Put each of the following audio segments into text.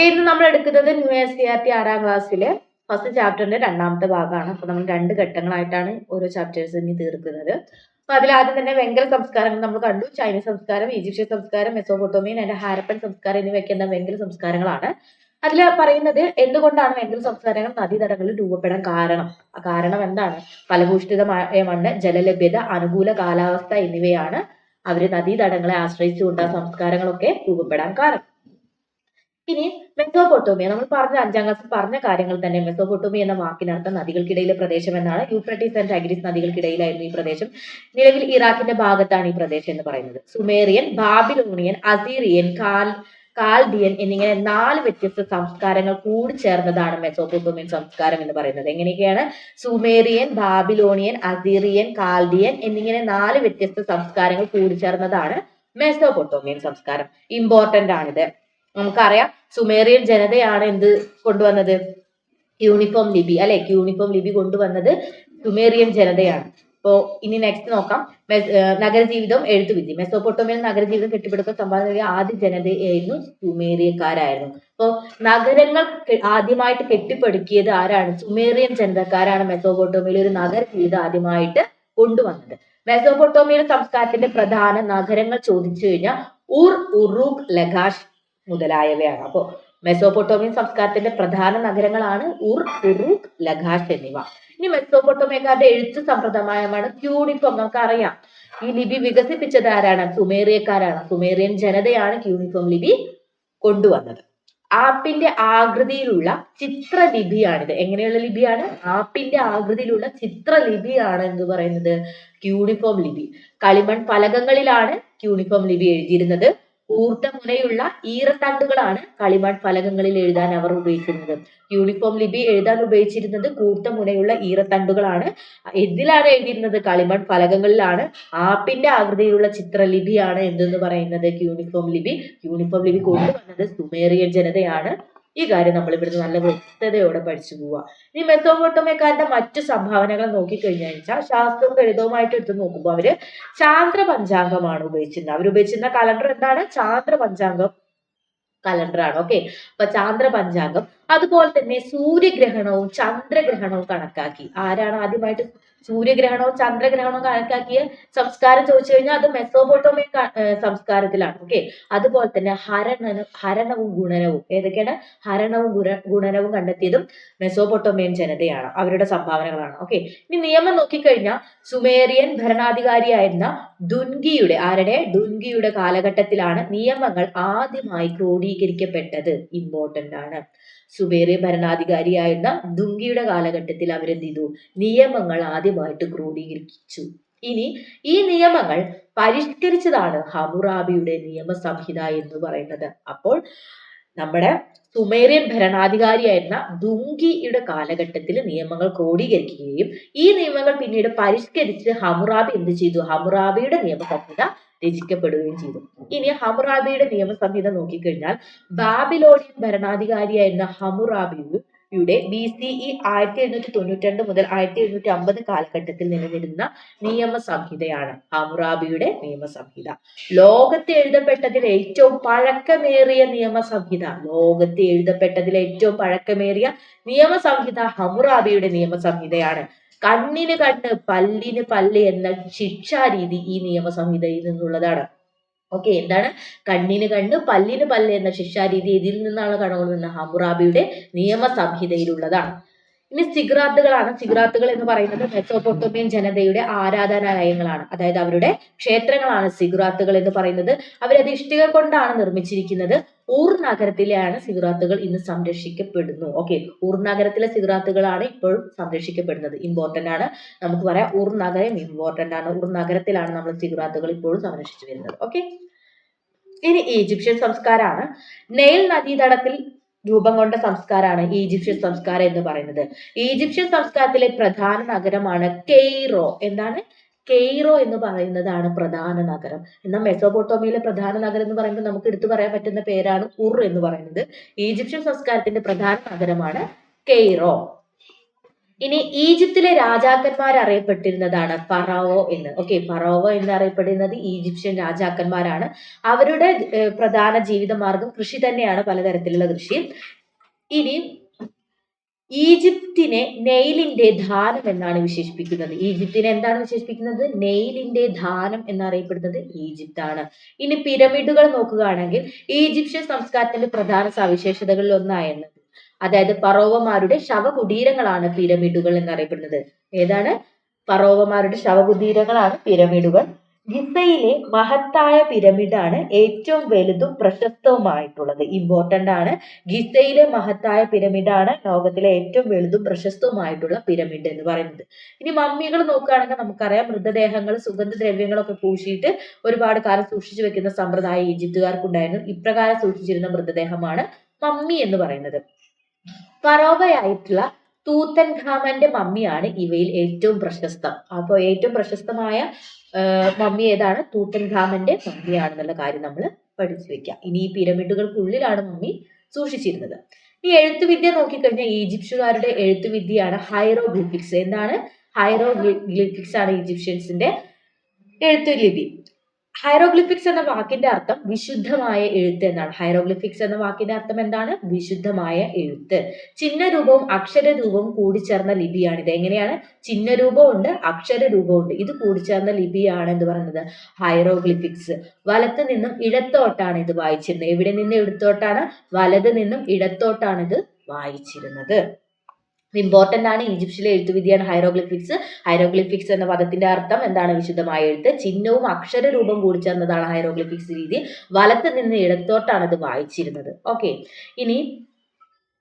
Okay ഇന്ന് നമ്മൾ എടുക്കുന്നത് new S C R T ആറാം ക്ലാസ്സിലെ ഫസ്റ്റ് ചാപ്റ്ററിന്റെ രണ്ടാമത്തെ ഭാഗമാണ്. അപ്പൊ നമ്മൾ രണ്ട് ഘട്ടങ്ങളായിട്ടാണ് ഓരോ ചാപ്റ്റേഴ്സ് ഇനി തീർക്കുന്നത്. അപ്പൊ അതിൽ ആദ്യം തന്നെ വെങ്കല സംസ്കാരങ്ങൾ നമ്മൾ കണ്ടു. ചൈനീസ് സംസ്കാരം ഈജിപ്ഷ്യൻ സംസ്കാരം മെസോപൊട്ടോമിയൻ ആൻഡ് ഹാരപ്പൻ സംസ്കാരം എന്നിവയൊക്കെ എന്താ വെങ്കല സംസ്കാരങ്ങളാണ്. അതിൽ പറയുന്നത് എന്തുകൊണ്ടാണ് വെങ്കല സംസ്കാരങ്ങൾ നദീതടങ്ങളിൽ രൂപപ്പെടാൻ കാരണം? ആ കാരണം എന്താണ്? ഫലഭൂഷ്ഠിതമായ മണ്ണ് ജലലഭ്യത അനുകൂല കാലാവസ്ഥ എന്നിവയാണ് അവർ നദീതടങ്ങളെ ആശ്രയിച്ചുകൊണ്ട് ആ സംസ്കാരങ്ങളൊക്കെ രൂപപ്പെടാൻ കാരണം. ഇനി മെസോപൊട്ടോമിയ നമ്മൾ പറഞ്ഞ അഞ്ചാം ക്ലാസ്സിൽ പറഞ്ഞ കാര്യങ്ങൾ തന്നെ മെസോപൊട്ടോമിയ എന്ന വാക്കിനർത്ഥം നദികൾക്കിടയിലെ പ്രദേശം എന്നാണ്. യൂഫ്രട്ടീസ് ആൻഡ് ടൈഗ്രീസ് നദികൾക്കിടയിലായിരുന്നു ഈ പ്രദേശം. നിലവിൽ ഇറാഖിന്റെ ഭാഗത്താണ് ഈ പ്രദേശം എന്ന് പറയുന്നത്. സുമേറിയൻ ബാബിലോണിയൻ അസീറിയൻ കാൽ കാൽഡിയൻ എന്നിങ്ങനെ നാല് വ്യത്യസ്ത സംസ്കാരങ്ങൾ കൂടി ചേർന്നതാണ് മെസോപ്പൊട്ടോമിയൻ സംസ്കാരം എന്ന് പറയുന്നത്. എങ്ങനെയൊക്കെയാണ്? സുമേറിയൻ ബാബിലോണിയൻ അസീറിയൻ കാൽഡിയൻ എന്നിങ്ങനെ നാല് വ്യത്യസ്ത സംസ്കാരങ്ങൾ കൂടി ചേർന്നതാണ് മെസോപ്പൊട്ടോമിയൻ സംസ്കാരം. ഇമ്പോർട്ടന്റ് ആണിത്. നമുക്കറിയാം സുമേറിയൻ ജനതയാണ് എന്ത് കൊണ്ടുവന്നത്? യൂണിഫോം ലിപി അല്ലെ? യൂണിഫോം ലിപി കൊണ്ടുവന്നത് സുമേറിയൻ ജനതയാണ്. അപ്പോ ഇനി നെക്സ്റ്റ് നോക്കാം. നഗരജീവിതം എഴുത്തുവിദ്യ മെസോപ്പൊട്ടോമിയൻ നഗരജീവിതം കെട്ടിപ്പടുക്കാൻ സംഭാവന നൽകിയ ആദ്യ ജനതയായിരുന്നു സുമേറിയക്കാരായിരുന്നു. അപ്പോ നഗരങ്ങൾ ആദ്യമായിട്ട് കെട്ടിപ്പടുക്കിയത് ആരാണ്? സുമേറിയൻ ജനതക്കാരാണ് മെസോപ്പൊട്ടോമിയയിൽ ഒരു നഗര ജീവിതം ആദ്യമായിട്ട് കൊണ്ടുവന്നത്. മെസോപ്പൊട്ടോമിയൻ സംസ്കാരത്തിന്റെ പ്രധാന നഗരങ്ങൾ ചോദിച്ചു കഴിഞ്ഞാൽ ഉർ ഉറൂഖ് ലഗാഷ് മുതലായവയാണ്. അപ്പോ മെസോപൊട്ടോമിയൻ സംസ്കാരത്തിന്റെ പ്രധാന നഗരങ്ങളാണ് ഉർ ഉറുക് ലഖാഷ് എന്നിവ. ഇനി മെസോപൊട്ടോമിയക്കാരുടെ എഴുത്ത് സമ്പ്രദായമാണ് ക്യൂണിഫോം. നമുക്കറിയാം. ഈ ലിപി വികസിപ്പിച്ചത് ആരാണ്? സുമേറിയക്കാരാണ്. സുമേറിയൻ ജനതയാണ് ക്യൂണിഫോം ലിപി കൊണ്ടുവന്നത്. ആപ്പിന്റെ ആകൃതിയിലുള്ള ചിത്രലിപിയാണിത്. എങ്ങനെയുള്ള ലിപിയാണ്? ആപ്പിന്റെ ആകൃതിയിലുള്ള ചിത്രലിപിയാണ് എന്ന് പറയുന്നത് ക്യൂണിഫോം ലിപി. കളിമൺ ഫലകങ്ങളിലാണ് ക്യൂണിഫോം ലിപി എഴുതിയിരുന്നത്. ഊർദ്ധമുനയുള്ള ഈറത്തണ്ടുകളാണ് കളിമൺ ഫലകങ്ങളിൽ എഴുതാൻ അവർ ഉപയോഗിച്ചിരുന്നത് യൂണിഫോം ലിപി എഴുതാൻ ഉപയോഗിച്ചിരുന്നത് കൂർത്തമുനയുള്ള ഈറത്തണ്ടുകളാണ്. എന്തിലാണ് എഴുതിയിരുന്നത്? കളിമൺ ഫലകങ്ങളിലാണ്. ആപ്പിന്റെ ആകൃതിയിലുള്ള ചിത്രലിപിയാണ് എന്തെന്ന് പറയുന്നത്? യൂണിഫോം ലിപി. യൂണിഫോം ലിപി കൊണ്ടുവന്നത് സുമേറിയൻ ജനതയാണ്. ഈ കാര്യം നമ്മൾ ഇവിടുന്ന് നല്ല വ്യക്തതയോടെ പഠിച്ചു പോവുക. ഇനി മെസോപ്പൊട്ടോമിയക്കാരുടെ മറ്റു സംഭാവനകൾ നോക്കിക്കഴിഞ്ഞാൽ ശാസ്ത്രവും ഗണിതവുമായിട്ട് എടുത്ത് നോക്കുമ്പോൾ അവർ ചാന്ദ്ര പഞ്ചാംഗമാണ് ഉപയോഗിച്ചിരുന്നത്. അവർ ഉപയോഗിച്ചിരുന്ന കലണ്ടർ എന്താണ്? ചാന്ദ്ര പഞ്ചാംഗം കലണ്ടർ ആണ് ഓക്കെ? അപ്പൊ ചാന്ദ്ര പഞ്ചാംഗം അതുപോലെ തന്നെ സൂര്യഗ്രഹണവും ചന്ദ്രഗ്രഹണവും കണക്കാക്കി. ആരാണ് ആദ്യമായിട്ട് സൂര്യഗ്രഹണവും ചന്ദ്രഗ്രഹണവും കണക്കാക്കിയ സംസ്കാരം ചോദിച്ചു കഴിഞ്ഞാൽ അത് ഏർ സംസ്കാരത്തിലാണ്. ഓക്കെ അതുപോലെ തന്നെ ഹരണനും ഹരണവും ഗുണനവും. ഏതൊക്കെയാണ്? ഹരണവും ഗുണ ഗുണനവും കണ്ടെത്തിയതും മെസോപ്പൊട്ടോമിയൻ ജനതയാണ്. അവരുടെ സംഭാവനകളാണ്. ഓക്കെ ഇനി നിയമം നോക്കിക്കഴിഞ്ഞാൽ സുമേറിയൻ ഭരണാധികാരിയായിരുന്ന ദുൻഗിയുടെ ആരുടെ? ദുൻഗിയുടെ കാലഘട്ടത്തിലാണ് നിയമങ്ങൾ ആദ്യമായി ക്രോഡീകരിക്കപ്പെട്ടത്. ഇമ്പോർട്ടന്റ് ആണ്. സുമേറിയൻ ഭരണാധികാരിയായിരുന്ന ദുംഗിയുടെ കാലഘട്ടത്തിൽ അവരെന്ത് ചെയ്തു നിയമങ്ങൾ ആദ്യമായിട്ട് ക്രോഡീകരിച്ചു. ഇനി ഈ നിയമങ്ങൾ പരിഷ്കരിച്ചതാണ് ഹമുറാബിയുടെ നിയമസംഹിത എന്ന് പറയുന്നത്. അപ്പോൾ നമ്മുടെ സുമേറിയൻ ഭരണാധികാരിയായിരുന്ന ദുംഗിയുടെ കാലഘട്ടത്തിൽ നിയമങ്ങൾ ക്രോഡീകരിക്കുകയും ഈ നിയമങ്ങൾ പിന്നീട് പരിഷ്കരിച്ച് ഹമുറാബി എന്ത് ചെയ്തു? ഹമുറാബിയുടെ നിയമസംഹിത രചിക്കപ്പെടുകയും ചെയ്തു. ഇനി ഹമുറാബിയുടെ നിയമസംഹിത നോക്കിക്കഴിഞ്ഞാൽ ബാബിലോണിയൻ ഭരണാധികാരിയായിരുന്ന ഹമുറാബിയുടെ ബി സി ഇ ആയിരത്തി എഴുന്നൂറ്റി തൊണ്ണൂറ്റി രണ്ട് മുതൽ ആയിരത്തി എഴുന്നൂറ്റി അമ്പത് കാലഘട്ടത്തിൽ നിലനിരുന്ന നിയമസംഹിതയാണ് ഹമുറാബിയുടെ നിയമസംഹിത. ലോകത്ത് എഴുതപ്പെട്ടതിൽ ഏറ്റവും പഴക്കമേറിയ നിയമസംഹിത ലോകത്ത് എഴുതപ്പെട്ടതിൽ ഏറ്റവും പഴക്കമേറിയ നിയമസംഹിത ഹമുറാബിയുടെ നിയമസംഹിതയാണ് കണ്ണിന് കണ്ണ് പല്ലിന് പല്ല് എന്ന ശിക്ഷാരീതി ഈ നിയമസംഹിതയിൽ നിന്നുള്ളതാണ്. ഓക്കെ എന്താണ്? കണ്ണിന് കണ്ണ് പല്ലിന് പല്ല് എന്ന ശിക്ഷാരീതി ഇതിൽ നിന്നാണ് കടകൊള്ളുന്ന ഹമുറാബിയുടെ നിയമസംഹിതയിലുള്ളതാണ്. ഇനി സിഗ്രാത്തുകളാണ്. സിഗ്രാത്തുകൾ എന്ന് പറയുന്നത് മെസോപ്പൊട്ടോമിയൻ ജനതയുടെ ആരാധനാലയങ്ങളാണ്. അതായത് അവരുടെ ക്ഷേത്രങ്ങളാണ് സിഗ്രാത്തുകൾ എന്ന് പറയുന്നത്. അവരത് ഇഷ്ടിക കൊണ്ടാണ് നിർമ്മിച്ചിരിക്കുന്നത്. ഊർ നഗരത്തിലെയാണ് സിഗ്രാത്തുകൾ ഇന്ന് സംരക്ഷിക്കപ്പെടുന്നു. ഓക്കെ. ഊർ നഗരത്തിലെ സിഗ്രാത്തുകളാണ് ഇപ്പോഴും സംരക്ഷിക്കപ്പെടുന്നത്. ഇമ്പോർട്ടന്റ് ആണ്. നമുക്ക് പറയാം ഊർ നഗരം ഇമ്പോർട്ടന്റ് ആണ്. ഊർ നഗരത്തിലാണ് നമ്മൾ സിഗ്രാത്തുകൾ ഇപ്പോഴും സംരക്ഷിച്ചു വരുന്നത്. ഓക്കെ. ഇനി ഈജിപ്ഷ്യൻ സംസ്കാരമാണ്. നെയിൽ നദീതടത്തിൽ രൂപം കൊണ്ട സംസ്കാരമാണ് ഈജിപ്ഷ്യൻ സംസ്കാരം എന്ന് പറയുന്നത്. ഈജിപ്ഷ്യൻ സംസ്കാരത്തിലെ പ്രധാന നഗരമാണ് കെയ്റോ. എന്താണ്? കെയ്റോ എന്ന് പറയുന്നതാണ് പ്രധാന നഗരം. എന്നാൽ മെസോപോട്ടോമിയയിലെ പ്രധാന നഗരം എന്ന് പറയുമ്പോൾ നമുക്ക് എടുത്തു പറയാൻ പറ്റുന്ന പേരാണ് ഉർ എന്ന് പറയുന്നത്. ഈജിപ്ഷ്യൻ സംസ്കാരത്തിന്റെ പ്രധാന നഗരമാണ് കെയ്റോ. ഇനി ഈജിപ്തിലെ രാജാക്കന്മാർ അറിയപ്പെട്ടിരുന്നതാണ് ഫറാവോ എന്ന്. ഓക്കെ ഫറാവോ എന്ന് അറിയപ്പെടുന്നത് ഈജിപ്ഷ്യൻ രാജാക്കന്മാരാണ്. അവരുടെ പ്രധാന ജീവിതമാർഗം കൃഷി തന്നെയാണ് പലതരത്തിലുള്ള കൃഷി. ഇനി ഈജിപ്തിനെ നെയിലിന്റെ ധാനം എന്നാണ് വിശേഷിപ്പിക്കുന്നത്. ഈജിപ്തിനെ എന്താണ് വിശേഷിപ്പിക്കുന്നത്? നെയിലിന്റെ ധാനം എന്നറിയപ്പെടുന്നത് ഈജിപ്താണ്. ഇനി പിരമിഡുകൾ നോക്കുകയാണെങ്കിൽ ഈജിപ്ഷ്യൻ സംസ്കാരത്തിന്റെ പ്രധാന സവിശേഷതകളിൽ ഒന്നായിരുന്നത് അതായത് പറോവമാരുടെ ശവകുടീരങ്ങളാണ് പിരമിഡുകൾ എന്നറിയപ്പെടുന്നത്. ഏതാണ്? പറോവമാരുടെ ശവകുടീരങ്ങളാണ് പിരമിഡുകൾ. ഗിസയിലെ മഹത്തായ പിരമിഡാണ് ഏറ്റവും വലുതും പ്രശസ്തവുമായിട്ടുള്ളത്. ഇമ്പോർട്ടന്റ് ആണ്. ഗിസയിലെ മഹത്തായ പിരമിഡാണ് ലോകത്തിലെ ഏറ്റവും വലുതും പ്രശസ്തവുമായിട്ടുള്ള പിരമിഡ് എന്ന് പറയുന്നത്. ഇനി മമ്മികൾ നോക്കുകയാണെങ്കിൽ നമുക്കറിയാം മൃതദേഹങ്ങൾ സുഗന്ധദ്രവ്യങ്ങളൊക്കെ പൂശിയിട്ട് ഒരുപാട് കാലം സൂക്ഷിച്ചു വെക്കുന്ന സമ്പ്രദായം ഈജിപ്തുകാർക്കുണ്ടായിരുന്നു. ഇപ്രകാരം സൂക്ഷിച്ചിരുന്ന മൃതദേഹമാണ് മമ്മി എന്ന് പറയുന്നത്. ഫറോവയായിട്ടുള്ള തൂത്തൻ ഖാമന്റെ മമ്മിയാണ് ഇവയിൽ ഏറ്റവും പ്രശസ്തം. അപ്പോൾ ഏറ്റവും പ്രശസ്തമായ മമ്മി ഏതാണ്? തൂത്തൻ ഖാമന്റെ മമ്മിയാണെന്നുള്ള കാര്യം നമ്മൾ പഠിച്ചു വെക്കാം. ഇനി ഈ പിരമിഡുകൾക്കുള്ളിലാണ് മമ്മി സൂക്ഷിച്ചിരുന്നത്. ഈ എഴുത്തുവിദ്യ നോക്കിക്കഴിഞ്ഞാൽ ഈജിപ്ഷ്യക്കാരുടെ എഴുത്തുവിദ്യയാണ് ഹൈറോഗ്ലിഫിക്സ്. എന്താണ്? ഹൈറോഗ്ലിഫിക്സ് ആണ് ഈജിപ്ഷ്യൻസിന്റെ എഴുത്തുലിപി. ഹൈറോഗ്ലിഫിക്സ് എന്ന വാക്കിന്റെ അർത്ഥം വിശുദ്ധമായ എഴുത്ത് എന്നാണ്. ഹൈറോഗ്ലിഫിക്സ് എന്ന വാക്കിന്റെ അർത്ഥം എന്താണ്? വിശുദ്ധമായ എഴുത്ത്. ചിഹ്നരൂപവും അക്ഷരരൂപവും കൂടിച്ചേർന്ന ലിപിയാണിത്. എങ്ങനെയാണ്? ചിഹ്നരൂപവും ഉണ്ട് അക്ഷരരൂപവും ഉണ്ട് ഇത് കൂടിച്ചേർന്ന ലിപിയാണ് എന്ന് പറയുന്നത്? ഹൈറോഗ്ലിഫിക്സ് വലത്ത് നിന്നും ഇടത്തോട്ടാണ് ഇത് വായിച്ചിരുന്നത്. എവിടെ നിന്ന് ഇടത്തോട്ടാണ്? വലത് നിന്നും ഇടത്തോട്ടാണ് ഇത് വായിച്ചിരുന്നത്. ഇമ്പോർട്ടന്റ് ആണ് ഈജിപ്തിലെ എഴുത്തുവിദ്യയാണ് ഹൈറോഗ്ലിഫിക്സ് ഹൈറോഗ്ലിഫിക്സ് എന്ന പദത്തിന്റെ അർത്ഥം എന്താണ് വിശുദ്ധമായ എഴുത്ത്? ചിഹ്നവും അക്ഷരരൂപം കൂടി ചേർന്നതാണ് ഹൈറോഗ്ലിഫിക്സ് രീതി. വലത്ത് നിന്ന് ഇടത്തോട്ടാണ് ഇത് വായിച്ചിരുന്നത്. ഓക്കെ ഇനി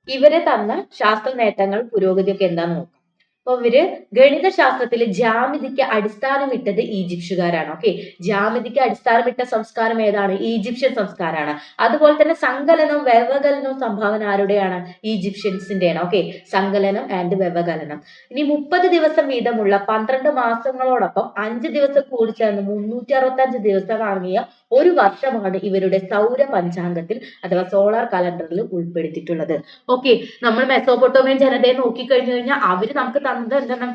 ഇവരെ തന്ന ശാസ്ത്ര നേട്ടങ്ങൾ പുരോഗതിയൊക്കെ എന്താന്ന് നോക്കാം. അപ്പൊ ഇവർ ഗണിതശാസ്ത്രത്തിൽ ജാമിതിക്ക് അടിസ്ഥാനമിട്ടത് ഈജിപ്ഷുകാരാണ് ഓക്കെ ജാമിതിക്ക് അടിസ്ഥാനമിട്ട സംസ്കാരം ഏതാണ്? ഈജിപ്ഷ്യൻ സംസ്കാരമാണ് അതുപോലെ തന്നെ സങ്കലനവും വ്യവകലനവും സംഭാവന ആരുടെയാണ്? ഈജിപ്ഷ്യൻസിന്റെയാണ് ഓക്കെ സങ്കലനം ആൻഡ് വ്യവകലനം. ഇനി മുപ്പത് ദിവസം വീതമുള്ള പന്ത്രണ്ട് മാസങ്ങളോടൊപ്പം അഞ്ച് ദിവസം കൂടി ചേർന്ന് മുന്നൂറ്റി അറുപത്തി അഞ്ച് ദിവസം വാങ്ങിയ ഒരു വർഷമാണ് ഇവരുടെ സൗര പഞ്ചാംഗത്തിൽ അഥവാ സോളാർ കലണ്ടറിൽ ഉൾപ്പെടുത്തിയിട്ടുള്ളത്. ഓക്കെ നമ്മൾ മെസോപൊട്ടോമിയൻ ജനതയെ നോക്കിക്കഴിഞ്ഞു കഴിഞ്ഞാൽ അവർ നമുക്ക് തന്നത് എന്താണ്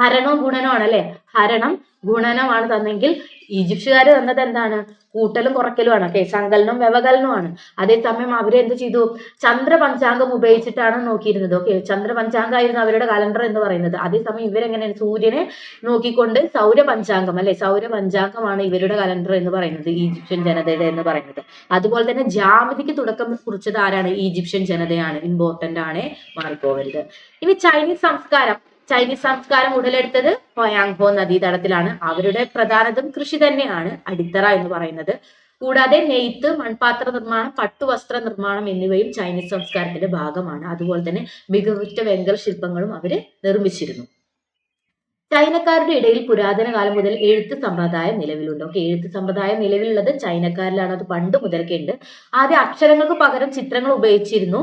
ഹരണവും ഗുണനുമാണ് അല്ലെ ഹരണം ഗുണനമാണ് തന്നെങ്കിൽ ഈജിപ്ഷ്യക്കാർ തന്നത് എന്താണ്? കൂട്ടലും കുറയ്ക്കലുമാണ് ഓക്കെ സങ്കലനവും വ്യവകലനവുമാണ് അതേസമയം അവർ എന്ത് ചെയ്തു? ചന്ദ്രപഞ്ചാംഗം ഉപയോഗിച്ചിട്ടാണ് നോക്കിയിരുന്നത്. ഓക്കെ ചന്ദ്രപഞ്ചാംഗമായിരുന്നു അവരുടെ കലണ്ടർ എന്ന് പറയുന്നത്. അതേസമയം ഇവരെങ്ങനെയാണ്? സൂര്യനെ നോക്കിക്കൊണ്ട് സൗരപഞ്ചാംഗം അല്ലെ? സൗര പഞ്ചാംഗമാണ് ഇവരുടെ കലണ്ടർ എന്ന് പറയുന്നത് ഈജിപ്ഷ്യൻ ജനതയുടെ എന്ന് പറയുന്നത്. അതുപോലെ തന്നെ ജാമിതിക്ക് തുടക്കം കുറിച്ചത് ആരാണ്? ഈജിപ്ഷ്യൻ ജനതയാണ്. ഇമ്പോർട്ടന്റ് ആണ്. മാറിപ്പോകരുത്. ഇനി ചൈനീസ് സംസ്കാരം. ചൈനീസ് സംസ്കാരം ഉടലെടുത്തത് ഹോയാങ്ഹോ നദീതടത്തിലാണ്. അവരുടെ പ്രധാനതും കൃഷി തന്നെയാണ് അടിത്തറ എന്ന് പറയുന്നത്. കൂടാതെ നെയ്ത്ത് മൺപാത്ര നിർമ്മാണം പട്ടുവസ്ത്ര നിർമ്മാണം എന്നിവയും ചൈനീസ് സംസ്കാരത്തിന്റെ ഭാഗമാണ്. അതുപോലെ തന്നെ മികവുറ്റ വെങ്കൽ ശില്പങ്ങളും അവർ നിർമ്മിച്ചിരുന്നു. ചൈനക്കാരുടെ ഇടയിൽ പുരാതന കാലം മുതൽ എഴുത്ത് സമ്പ്രദായം നിലവിലുണ്ട്. ഓക്കെ എഴുത്ത് സമ്പ്രദായം നിലവിലുള്ളത് ചൈനക്കാരിലാണ്. അത് പണ്ട് മുതൽക്കേണ്ട് ആദ്യ അക്ഷരങ്ങൾക്ക് പകരം ചിത്രങ്ങൾ ഉപയോഗിച്ചിരുന്നു.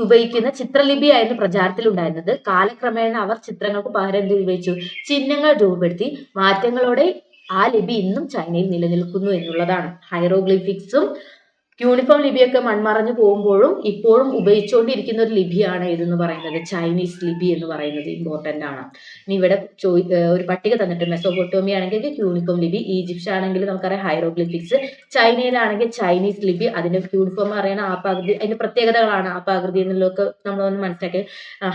ഉപയോഗിക്കുന്ന ചിത്രലിപിയായിരുന്നു പ്രചാരത്തിലുണ്ടായിരുന്നത്. കാലക്രമേണ അവർ ചിത്രങ്ങൾക്ക് പകരം എന്ത് ഉപയോഗിച്ചു? ചിഹ്നങ്ങൾ രൂപപ്പെടുത്തി. മാറ്റങ്ങളോടെ ആ ലിപി ഇന്നും ചൈനയിൽ നിലനിൽക്കുന്നു എന്നുള്ളതാണ്. ഹൈറോഗ്ലിഫിക്സും യൂണിഫോം ലിപിയൊക്കെ മൺമറഞ്ഞു പോകുമ്പോഴും ഇപ്പോഴും ഉപയോഗിച്ചുകൊണ്ടിരിക്കുന്ന ഒരു ലിപിയാണ് ഇതെന്ന് പറയുന്നത്. ചൈനീസ് ലിപി എന്ന് പറയുന്നത് ഇമ്പോർട്ടന്റ് ആണ്. ഇനി ഇവിടെ ഒരു പട്ടിക തന്നിട്ട് മെസോപ്പൊട്ടോമി ആണെങ്കിൽ യൂണിഫോം ലിപി ഈജിപ്ഷ്യൻ ആണെങ്കിൽ നമുക്കറിയാം ഹൈറോഗ്ലിഫിക്സ് ചൈനയിലാണെങ്കിൽ ചൈനീസ് ലിപി അതിന്റെ യൂണിഫോം ആ ആപാകൃതി അതിന്റെ പ്രത്യേകതകളാണ് ആപാകൃതി എന്നുള്ളതൊക്കെ നമ്മളൊന്ന് മനസ്സിലാക്കി.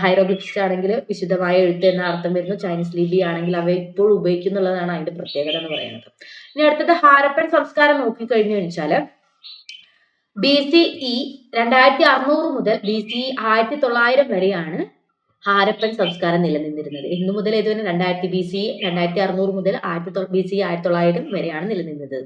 ഹൈറോഗ്ലിഫിക്സ് ആണെങ്കിൽ വിശുദ്ധമായ എഴുത്ത് എന്ന അർത്ഥം വരുന്നു. ചൈനീസ് ലിപി ആണെങ്കിൽ അവ ഇപ്പോഴും ഉപയോഗിക്കുന്നുള്ളതാണ് അതിന്റെ പ്രത്യേകത എന്ന് പറയുന്നത്. ഇനി അടുത്തത് ഹാരപ്പൻ സംസ്കാരം നോക്കിക്കഴിഞ്ഞു വെച്ചാൽ ബി സി ഇ രണ്ടായിരത്തി അറുന്നൂറ് മുതൽ ബി സി ഇ ആയിരത്തി തൊള്ളായിരം വരെയാണ് ഹാരപ്പൻ സംസ്കാരം നിലനിന്നിരുന്നത്. ഇന്നു മുതൽ ഇതുവരെ രണ്ടായിരത്തി ബി സി രണ്ടായിരത്തി അറുന്നൂറ് മുതൽ ആയിരത്തി ബി സി ആയിരത്തി തൊള്ളായിരം വരെയാണ് നിലനിന്നത്.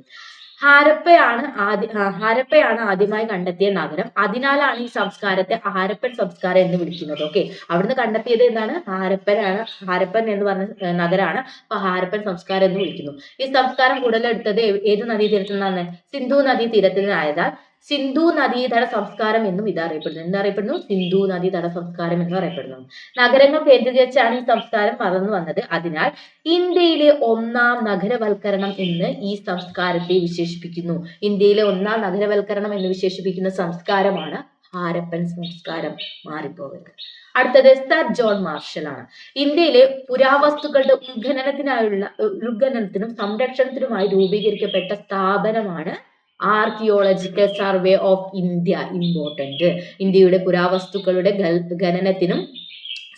ഹാരപ്പയാണ് ആദ്യ ഹാരപ്പയാണ് ആദ്യമായി കണ്ടെത്തിയ നഗരം. അതിനാലാണ് ഈ സംസ്കാരത്തെ ഹാരപ്പൻ സംസ്കാരം എന്ന് വിളിക്കുന്നത്. ഓക്കെ. അവിടുന്ന് കണ്ടെത്തിയത് എന്താണ്? ഹാരപ്പനാണ് ഹാരപ്പൻ എന്ന് പറഞ്ഞ നഗരമാണ് അപ്പൊ ഹാരപ്പൻ സംസ്കാരം എന്ന് വിളിക്കുന്നു. ഈ സംസ്കാരം ഉടലെടുത്തത് ഏത് നദീതീരത്തിൽ നിന്നാണ്? സിന്ധു നദീ തീരത്തിൽ നിന്നായതാൽ സിന്ധു നദീതട സംസ്കാരം എന്നും ഇത് അറിയപ്പെടുന്നു. എന്തറിയപ്പെടുന്നു സിന്ധു നദീതട സംസ്കാരം എന്ന് അറിയപ്പെടുന്നു. നഗരങ്ങൾ കേന്ദ്രീകരിച്ചാണ് ഈ സംസ്കാരം വളർന്നു വന്നത്. അതിനാൽ ഇന്ത്യയിലെ ഒന്നാം നഗരവൽക്കരണം എന്ന് ഈ സംസ്കാരത്തെ വിശേഷിപ്പിക്കുന്നു. ഇന്ത്യയിലെ ഒന്നാം നഗരവൽക്കരണം എന്ന് വിശേഷിപ്പിക്കുന്ന സംസ്കാരമാണ് ഹാരപ്പൻ സംസ്കാരം മാറിപ്പോകരുത് അടുത്തത് സർ ജോൺ മാർഷൽ ആണ് ഇന്ത്യയിലെ പുരാവസ്തുക്കളുടെ ഉത്ഖനനത്തിനായുള്ള ഉത്ഖനനത്തിനും സംരക്ഷണത്തിനുമായി രൂപീകരിക്കപ്പെട്ട സ്ഥാപനമാണ് archaeological survey of India important ഇന്ത്യയുടെ പുരാവസ്തുക്കളുടെ ഖനനത്തിനും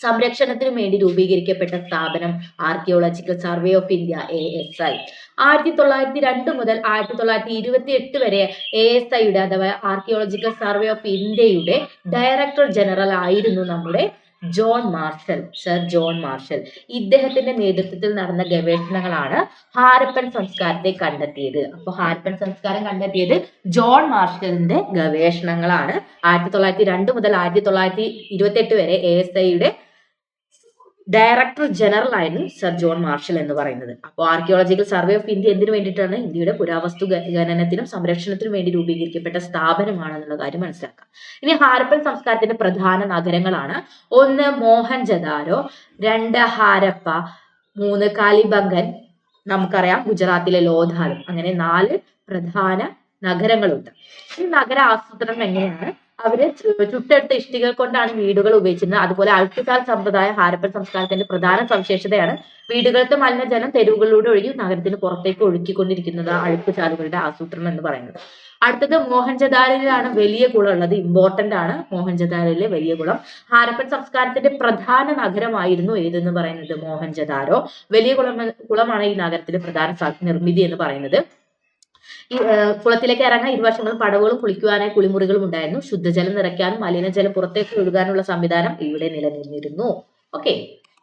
സംരക്ഷണത്തിനും വേണ്ടി രൂപീകരിക്കപ്പെട്ട സ്ഥാപനം archaeological survey of India A S I ആയിരത്തി തൊള്ളായിരത്തി രണ്ട് മുതൽ ആയിരത്തി തൊള്ളായിരത്തി ഇരുപത്തി എട്ട് വരെ എ എസ് ഐയുടെ അഥവാ ആർക്കിയോളജിക്കൽ സർവേ ഓഫ് ഇന്ത്യയുടെ ഡയറക്ടർ ജനറൽ ആയിരുന്നു നമ്മുടെ John Marshall sir John Marshall. ഇദ്ദേഹത്തിന്റെ നേതൃത്വത്തിൽ നടന്ന ഗവേഷണങ്ങളാണ് ഹാരപ്പൻ സംസ്കാരത്തെ കണ്ടെത്തിയത്. അപ്പോൾ ഹാരപ്പൻ സംസ്കാരം കണ്ടെത്തിയത് ജോൺ മാർഷലിന്റെ ഗവേഷണങ്ങളാണ്. ആയിരത്തി തൊള്ളായിരത്തി രണ്ട് മുതൽ ആയിരത്തി തൊള്ളായിരത്തി ഇരുപത്തി എട്ട് വരെ എ എസ് ഐയുടെ ഡയറക്ടർ ജനറൽ ആയിരുന്നു സർ ജോൺ മാർഷൽ എന്ന് പറയുന്നത്. അപ്പോൾ ആർക്കിയോളജിക്കൽ സർവേ ഓഫ് ഇന്ത്യ എന്തിനു വേണ്ടിയിട്ടാണ് ഇന്ത്യയുടെ പുരാവസ്തു ഖനനത്തിനും സംരക്ഷണത്തിനും വേണ്ടി രൂപീകരിക്കപ്പെട്ട സ്ഥാപനമാണെന്നുള്ള കാര്യം മനസ്സിലാക്കാം ഇനി ഹാരപ്പൻ സംസ്കാരത്തിന്റെ പ്രധാന നഗരങ്ങളാണ് ഒന്ന് മോഹൻജദാരോ രണ്ട് ഹാരപ്പ മൂന്ന് കാലിബംഗൻ നമുക്കറിയാം ഗുജറാത്തിലെ ലോധാലും. അങ്ങനെ നാല് പ്രധാന നഗരങ്ങളുണ്ട്. ഈ നഗര ആസൂത്രണം എങ്ങനെയാണ്? അവർ ചുട്ടെടുത്ത ഇഷ്ടികൾ കൊണ്ടാണ് വീടുകൾ ഉപയോഗിച്ചിരുന്നത്. അതുപോലെ അഴുക്കുചാൽ സമ്പ്രദായം ഹാരപ്പൻ സംസ്കാരത്തിന്റെ പ്രധാന സവിശേഷതയാണ് വീടുകളിലത്തെ മലിനജലം തെരുവുകളിലൂടെ ഒഴുകി നഗരത്തിന് പുറത്തേക്ക് ഒഴുക്കിക്കൊണ്ടിരിക്കുന്നത് അഴുക്കുചാലുകളുടെ ആസൂത്രണം എന്ന് പറയുന്നത്. അടുത്തത് മോഹൻജദാരിലാണ് വലിയ കുളം ഉള്ളത്. ഇമ്പോർട്ടന്റ് ആണ് മോഹൻജദാരിലെ വലിയ കുളം. ഹാരപ്പൻ സംസ്കാരത്തിന്റെ പ്രധാന നഗരമായിരുന്നു ഏതെന്ന് പറയുന്നത്? മോഹൻജദാരോ വലിയ കുളം കുളമാണ് ഈ നഗരത്തിന്റെ പ്രധാന നിർമ്മിതി എന്ന് പറയുന്നത്. കുളത്തിലേക്ക് ഇറങ്ങാൻ ഇരുവശങ്ങളും പടവുകളും കുളിക്കുവാനായി കുളിമുറികളും ഉണ്ടായിരുന്നു. ശുദ്ധജലം നിറയ്ക്കാനും മലിനജലം പുറത്തേക്ക് ഒഴുകാനുള്ള സംവിധാനം ഇവിടെ നിലനിന്നിരുന്നു. ഓക്കെ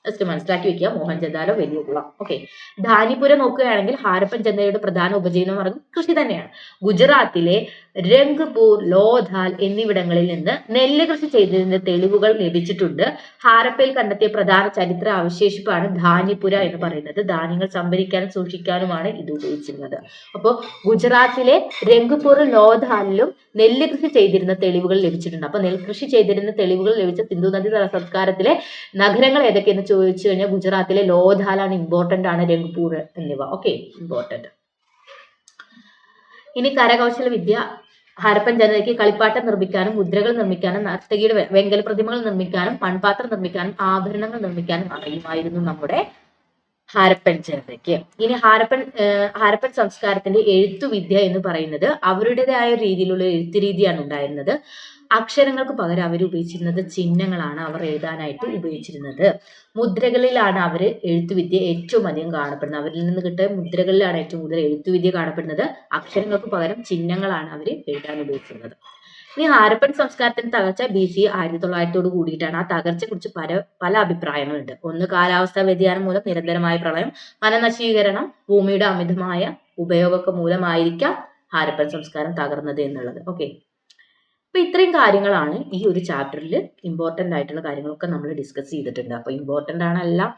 ജസ്റ്റ് മനസ്സിലാക്കി വെക്കുക. മോഹൻ ചന്ദാലോ വലിയ കുളം. ഓക്കെ ധാനിപുരം നോക്കുകയാണെങ്കിൽ ഹാരപ്പൻ ജനതയുടെ പ്രധാന ഉപജീവന മാർഗം കൃഷി തന്നെയാണ്. ഗുജറാത്തിലെ രംഗ്പൂർ ലോധാൽ എന്നിവിടങ്ങളിൽ നിന്ന് നെല്ല് കൃഷി ചെയ്തതിന്റെ തെളിവുകൾ ലഭിച്ചിട്ടുണ്ട്. ഹാരപ്പയിൽ കണ്ടെത്തിയ പ്രധാന ചരിത്ര അവശേഷിപ്പാണ് ധാന്യപുര എന്ന് പറയുന്നത്. ധാന്യങ്ങൾ സംഭരിക്കാനും സൂക്ഷിക്കാനുമാണ് ഇത് ഉപയോഗിച്ചിരുന്നത്. അപ്പോൾ ഗുജറാത്തിലെ രംഗ്പൂർ ലോധാലിലും നെല്ല് കൃഷി ചെയ്തിരുന്ന തെളിവുകൾ ലഭിച്ചിട്ടുണ്ട്. അപ്പോൾ നെൽകൃഷി ചെയ്തിരുന്ന തെളിവുകൾ ലഭിച്ച സിന്ധു നദി സംസ്കാരത്തിലെ നഗരങ്ങൾ ഏതൊക്കെയെന്ന് ചോദിച്ചു കഴിഞ്ഞാൽ ഗുജറാത്തിലെ ലോധാലാണ് ഇമ്പോർട്ടന്റ് ആണ് രംഗ്പൂർ എന്നിവ. ഓക്കെ ഇമ്പോർട്ടന്റ് ഇനി കരകൗശല വിദ്യ ഹാരപ്പൻ ജനതയ്ക്ക് കളിപ്പാട്ടം നിർമ്മിക്കാനും മുദ്രകൾ നിർമ്മിക്കാനും നർത്തകിയുടെ വെങ്കല പ്രതിമകൾ നിർമ്മിക്കാനും മൺപാത്രം നിർമ്മിക്കാനും ആഭരണങ്ങൾ നിർമ്മിക്കാനും അറിയുമായിരുന്നു നമ്മുടെ ഹാരപ്പൻ ജനതയ്ക്ക്. ഇനി ഹാരപ്പൻ ഹാരപ്പൻ സംസ്കാരത്തിന്റെ എഴുത്തുവിദ്യ എന്ന് പറയുന്നത് അവരുടേതായ രീതിയിലുള്ള എഴുത്ത് രീതിയാണ് ഉണ്ടായിരുന്നത്. അക്ഷരങ്ങൾക്ക് പകരം അവർ ഉപയോഗിച്ചിരുന്നത് ചിഹ്നങ്ങളാണ് അവർ എഴുതാനായിട്ട് ഉപയോഗിച്ചിരുന്നത്. മുദ്രകളിലാണ് അവർ എഴുത്തുവിദ്യ ഏറ്റവും അധികം കാണപ്പെടുന്നത്. അവരിൽ നിന്ന് കിട്ടിയ മുദ്രകളിലാണ് ഏറ്റവും കൂടുതൽ എഴുത്തുവിദ്യ കാണപ്പെടുന്നത്. അക്ഷരങ്ങൾക്ക് പകരം ചിഹ്നങ്ങളാണ് അവർ എഴുതാൻ ഉപയോഗിച്ചിരുന്നത്. ഇനി ഹാരപ്പൻ സംസ്കാരത്തിന്റെ തകർച്ച ബി സി ആയിരത്തി തൊള്ളായിരത്തോട് കൂടിയിട്ടാണ്. ആ തകർച്ചയെ കുറിച്ച് പല പല അഭിപ്രായങ്ങളുണ്ട്. ഒന്ന് കാലാവസ്ഥാ വ്യതിയാനം മൂലം നിരന്തരമായ പ്രളയം വനനശീകരണം ഭൂമിയുടെ അമിതമായ ഉപയോഗമൊക്കെ മൂലമായിരിക്കാം ഹാരപ്പൻ സംസ്കാരം തകർന്നത് എന്നുള്ളത്. ഓക്കെ അപ്പൊ ഇത്രയും കാര്യങ്ങളാണ് ഈ ഒരു ചാപ്റ്ററിൽ ഇമ്പോർട്ടന്റ് ആയിട്ടുള്ള കാര്യങ്ങളൊക്കെ നമ്മൾ ഡിസ്കസ് ചെയ്തിട്ടുണ്ട്. അപ്പൊ ഇമ്പോർട്ടന്റ് ആണ് എല്ലാം